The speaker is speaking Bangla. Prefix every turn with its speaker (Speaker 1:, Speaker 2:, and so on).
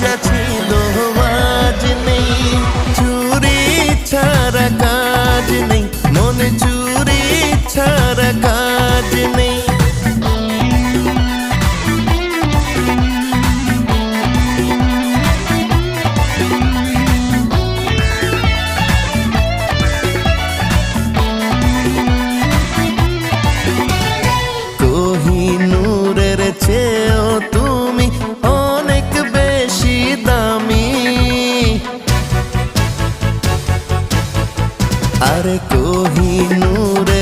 Speaker 1: যা ছিল আজ নেই চুরি ছাড়া কাজ নেই মনে চুরি ছাড়া কাজ নেই আর কোহিনুরে